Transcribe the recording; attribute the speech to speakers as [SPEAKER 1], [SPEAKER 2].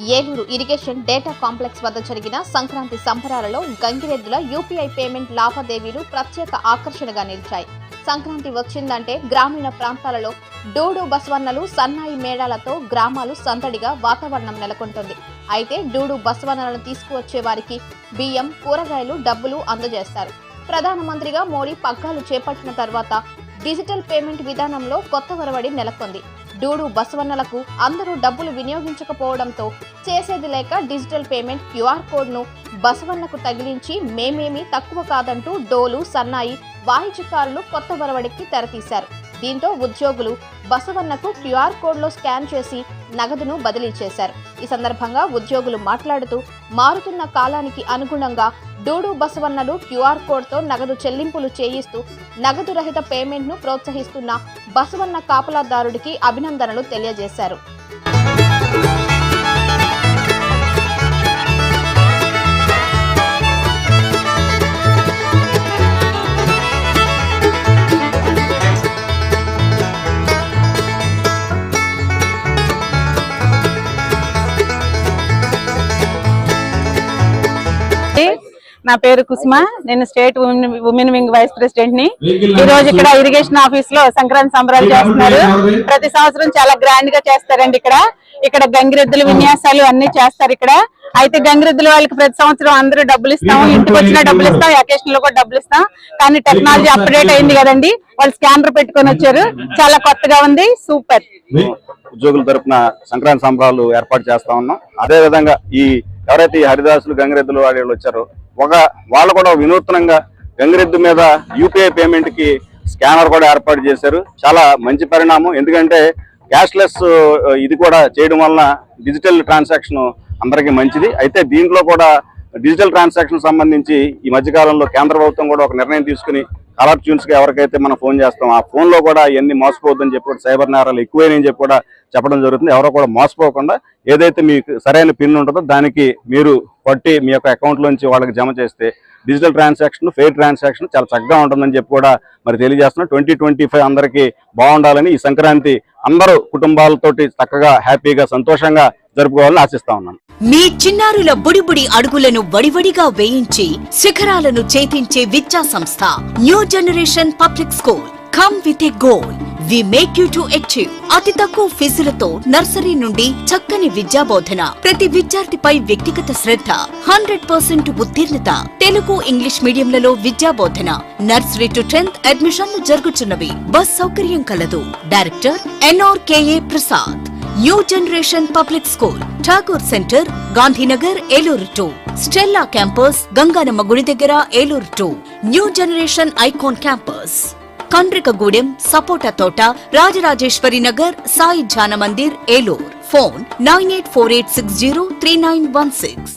[SPEAKER 1] Eluru irrigation data complex వద్ద జరిగిన సంక్రాంతి సంబరాలలో గంగిరెద్దుల యూపీఐ పేమెంట్ లావాదేవీలు ప్రత్యేక ఆకర్షణగా నిలిచాయి. సంక్రాంతి వచ్చిందంటే గ్రామీణ ప్రాంతాలలో డూడు బస్వన్నలు సన్నాయి మేళాలతో గ్రామాలు సందడిగా వాతావరణం నెలకొంటుంది. అయితే డూడు బస్వన్నలను తీసుకువచ్చే వారికి బియ్యం కూరగాయలు డబ్బులు అందజేస్తారు. ప్రధానమంత్రిగా మోడీ పగ్గాలు చేపట్టిన తర్వాత డిజిటల్ పేమెంట్ విధానంలో కొత్త ఒరవడి నెలకొంది. డూడు బసవన్నలకు అందరూ డబ్బులు వినియోగించకపోవడంతో చేసేది లేక డిజిటల్ పేమెంట్ క్యూఆర్ కోడ్ను బసవన్నకు తగిలించి మేమేమీ తక్కువ కాదంటూ డోలు సన్నాయి వాయిద్యకారులు కొత్త ఒరవడికి తెరతీశారు. దీంతో ఉద్యోగులు బసవన్నకు క్యూఆర్ కోడ్లో స్కాన్ చేసి నగదును బదిలీ చేశారు. ఈ సందర్భంగా ఉద్యోగులు మాట్లాడుతూ మారుతున్న కాలానికి అనుగుణంగా డూడు బసవన్నలు క్యూఆర్ కోడ్తో నగదు చెల్లింపులు చేయిస్తూ నగదు రహిత పేమెంట్ను ప్రోత్సహిస్తున్న బసవన్న కాపలాదారుడికి అభినందనలు తెలియజేశారు.
[SPEAKER 2] నా పేరు కుసుమ. నేను స్టేట్ ఉమెన్- వింగ్ వైస్ ప్రెసిడెంట్ని. ఈ రోజు ఇక్కడ ఇరిగేషన్ ఆఫీస్లో సంక్రాంతి సంబరాలు చేస్తున్నారు. ప్రతి సంవత్సరం చాలా గ్రాండ్గా చేస్తారండి ఇక్కడ. ఇక్కడ గంగిరెద్దుల విన్యాసాలు అన్ని చేస్తారు ఇక్కడ. అయితే గంగిరెద్దుల వాళ్ళకి ప్రతి సంవత్సరం అందరూ డబ్బులు ఇస్తాం. ఇంటికి వచ్చిన డబ్బులు ఇస్తాం. అకేషన్లో కూడా డబ్బులు ఇస్తాం. కానీ టెక్నాలజీ అప్డేట్ అయింది కదండి. వాళ్ళు స్కానర్ పెట్టుకొని వచ్చారు. చాలా కొత్తగా ఉంది. సూపర్
[SPEAKER 3] ఉద్యోగుల తరపున సంక్రాంతి సంబరాలు ఏర్పాటు చేస్తా ఉన్నాం. అదే విధంగా ఈ ఎవరైతే ఈ హరిదాసులు గంగిరెద్దులు వాళ్ళు వచ్చారో ఒక వాళ్ళు కూడా వినూత్నంగా గంగిరెద్దు మీద యూపీఐ పేమెంట్కి స్కానర్ కూడా ఏర్పాటు చేశారు. చాలా మంచి పరిణామం. ఎందుకంటే క్యాష్లెస్ uh, ఇది కూడా చేయడం వలన డిజిటల్ ట్రాన్సాక్షన్ అందరికీ మంచిది. అయితే దీంట్లో కూడా డిజిటల్ ట్రాన్సాక్షన్ సంబంధించి ఈ మధ్యకాలంలో కేంద్ర ప్రభుత్వం కూడా ఒక నిర్ణయం తీసుకుని కలర్ ట్యూన్స్కి ఎవరికైతే మనం ఫోన్ చేస్తాం ఆ ఫోన్లో కూడా ఇవన్నీ మోసపోవద్దని చెప్పి కూడా సైబర్ నేరాలు ఎక్కువైనని చెప్పి కూడా చెప్పడం జరుగుతుంది. ఎవరో కూడా మోసపోకుండా ఏదైతే మీకు సరైన పిన్ ఉంటుందో దానికి మీరు పట్టి మీ యొక్క అకౌంట్లోంచి వాళ్ళకి జమ చేస్తే డిజిటల్ ట్రాన్సాక్షన్ ఫెయిర్ ట్రాన్సాక్షన్ చాలా చక్కగా ఉంటుందని చెప్పి కూడా మరి తెలియజేస్తున్నాం. ట్వంటీ ట్వంటీ ఫైవ్ అందరికీ బాగుండాలని ఈ సంక్రాంతి అందరూ కుటుంబాలతోటి చక్కగా హ్యాపీగా సంతోషంగా జరుపుకోవాలని ఆశిస్తా ఉన్నాను
[SPEAKER 4] మీ చిన్నారుల బుడిబుడి అడుగులను వడివడిగా వేయించి శిఖరాలను చేతించే విద్యా సంస్థ new generation public school come with a goal we make you to achieve అతి తక్కువ ఫీజులతో నర్సరీ నుండి చక్కని విద్యా బోధన ప్రతి విద్యార్థిపై వ్యక్తిగత శ్రద్ధ హండ్రెడ్ పర్సెంట్ ఉత్తీర్ణత తెలుగు ఇంగ్లీష్ మీడియంలలో విద్యా బోధన నర్సరీ టు టెన్త్ అడ్మిషన్లు జరుగుతున్నవి. బస్ సౌకర్యం కలదు. Director N R K A Prasad new generation public school Thakur centre Gandhinagar Eluru to Stella campus Ganganamma గుడి దగ్గర Eluru to new generation icon campus Kandrikagudem సపోటా తోట Rajarajeswari Nagar Sai Jana Mandir Eluru phone nine eight four eight six zero three nine one six